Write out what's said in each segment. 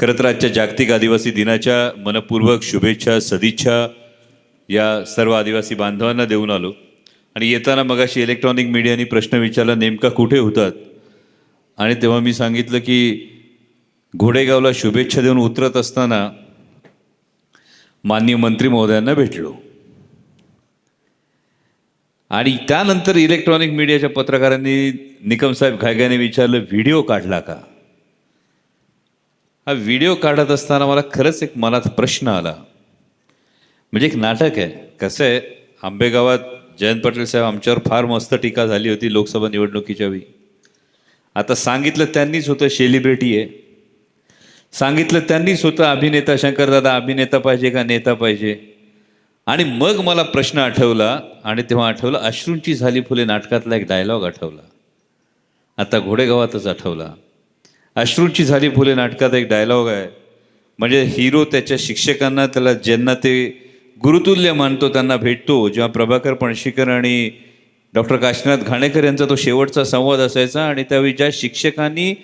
खरं तर आजच्या जागतिक आदिवासी दिनाच्या मनपूर्वक शुभेच्छा सदिच्छा या सर्व आदिवासी बांधवांना देऊन आलो. आणि येताना मगाशी इलेक्ट्रॉनिक मीडियाने प्रश्न विचारला नेमका कुठे होतात? आणि तेव्हा मी सांगितलं की घोडेगावला शुभेच्छा देऊन उतरत असताना माननीय मंत्री महोदयांना भेटलो. आणि त्यानंतर इलेक्ट्रॉनिक मीडियाच्या पत्रकारांनी निकम साहेब घायगाने विचारलं व्हिडिओ काढला का? हा व्हिडिओ काढत असताना मला खरंच एक मनात प्रश्न आला. म्हणजे एक नाटक आहे. कसं आहे आंबेगावात जयंत पाटील साहेब आमच्यावर फार मस्त टीका झाली होती लोकसभा निवडणुकीच्या वेळी. आता सांगितलं त्यांनीच होतं सेलिब्रिटी आहे. सांगितलं त्यांनीच होतं अभिनेता शंकरदादा अभिनेता पाहिजे का नेता पाहिजे. आणि मग मला प्रश्न आठवला आणि तेव्हा आठवलं अश्रूंची झाली फुले नाटकातला एक डायलॉग आठवला. आता घोडेगावातच आठवला. अश्रूची झाली फुले नाटकात एक डायलॉग आहे. म्हणजे हिरो त्याच्या शिक्षकांना त्याला ज्यांना ते गुरुतुल्य मानतो त्यांना भेटतो. जेव्हा प्रभाकर पणशीकर आणि डॉक्टर काशीनाथ घाणेकर यांचा तो शेवटचा संवाद असायचा आणि त्यावेळी ज्या शिक्षकांनी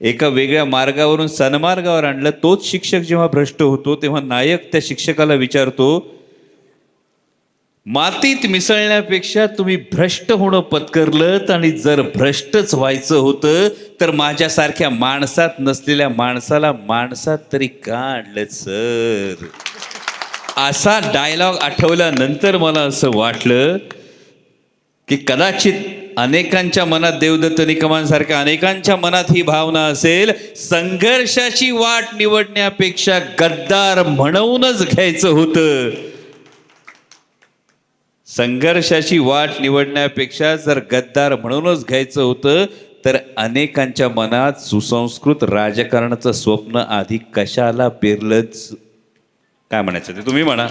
एका वेगळ्या मार्गावरून सन्मार्गावर आणलं तोच शिक्षक जेव्हा भ्रष्ट होतो तेव्हा नायक त्या शिक्षकाला विचारतो मातीत मिसळण्यापेक्षा तुम्ही भ्रष्ट होणं पत्करलं आणि जर भ्रष्टच व्हायचं होतं तर माझ्यासारख्या माणसात नसलेल्या माणसाला माणसात तरी का आणलं सर? असा डायलॉग आठवल्यानंतर मला असं वाटलं की कदाचित अनेकांच्या मनात देवदत्त निकमांसारख्या अनेकांच्या मनात ही भावना असेल संघर्षाची वाट निवडण्यापेक्षा गद्दार म्हणूनच घ्यायचं होतं. संघर्षाची वाट निवडण्यापेक्षा जर गद्दार म्हणूनच घ्यायचं होतं तर अनेकांच्या मनात सुसंस्कृत राजकारणाचं स्वप्न आधी कशाला पेरलंच? काय म्हणायचं ते? तुम्ही म्हणा.